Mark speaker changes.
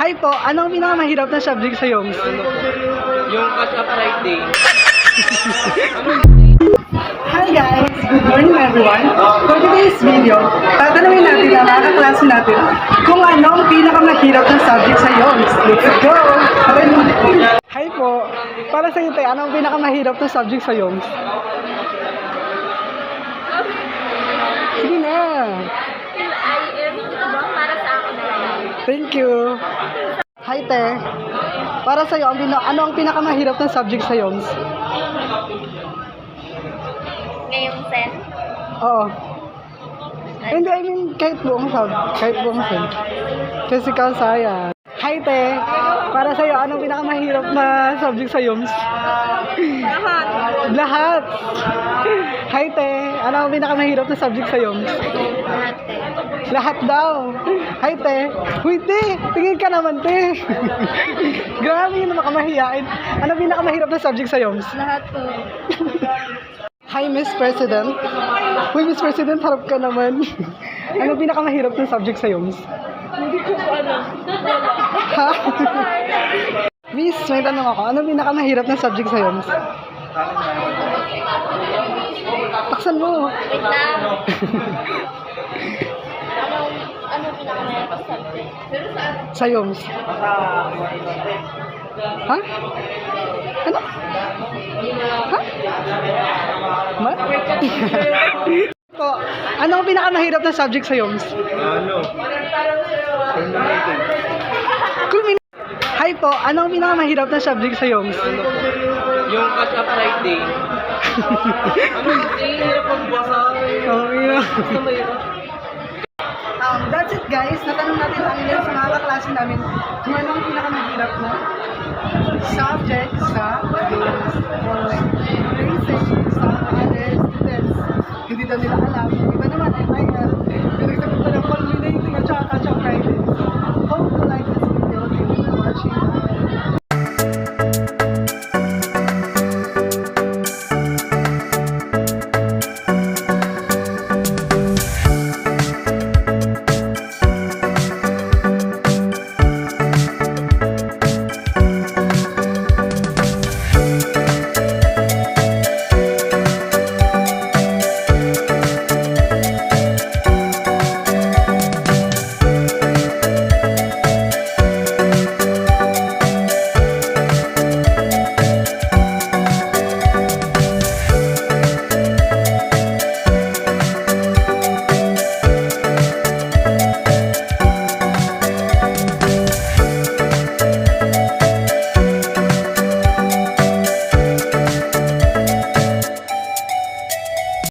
Speaker 1: Hi po, anong pinakamahirap na subject sa Yoms?
Speaker 2: Yung Catch Up Friday.
Speaker 1: Hi guys! Good morning everyone! For today's video, tatanungin natin ang mga kaklase natin kung ano ang pinakamahirap na subject sa Yoms. Let's go! Hi po! Para sa iyo, te, ano ang pinakamahirap na subject sa Yoms? Sige na! Thank you! Hi te! Para sa iyo, ang pina- ano ang pinakamahirap na subject sa Yoms?
Speaker 3: Ngayong sen.
Speaker 1: Oo. Hindi, I mean, kahit buong sub, kahit buong sub. Physical science. Hi, te. Para sa'yo, anong pinakamahirap na subject sa YUMS?
Speaker 3: Lahat.
Speaker 1: Lahat. Hi, te. Ano ang pinakamahirap na subject sa YUMS?
Speaker 3: Lahat eh.
Speaker 1: Lahat daw. Hi, te. Huy, te. Tingin ka naman, te. Grabe yun naman kamahiyain. Ano pinakamahirap na subject sa YUMS?
Speaker 3: Lahat po.
Speaker 1: Hi, Miss President. Uy, Miss President, harap ka naman. ano pinakamahirap ng subject sa YUMS?
Speaker 3: Hindi ko po alam.
Speaker 1: Ha? Miss, may tanong ako. Ano pinakamahirap ng subject sa YUMS? Taksan mo.
Speaker 3: Wait lang. Sa
Speaker 1: YUMS. Ha? Ano? Ha? Ma? po, ano ang pinakamahirap na subject sa YUMS?
Speaker 2: Ano?
Speaker 1: Kulmin Hi po, ano ang pinakamahirap na subject sa YUMS?
Speaker 2: Yung Catch Up Friday. ano? Hirap magbasa.
Speaker 1: Oh, yeah. Guys. Natanong natin ang ilan sa mga kaklase namin kung ano ang pinakamahirap na subject sa YUMS or sa other students. Hindi daw nila alam. Iba naman, MIL. Pinagsagot pa ng culminating at saka. So,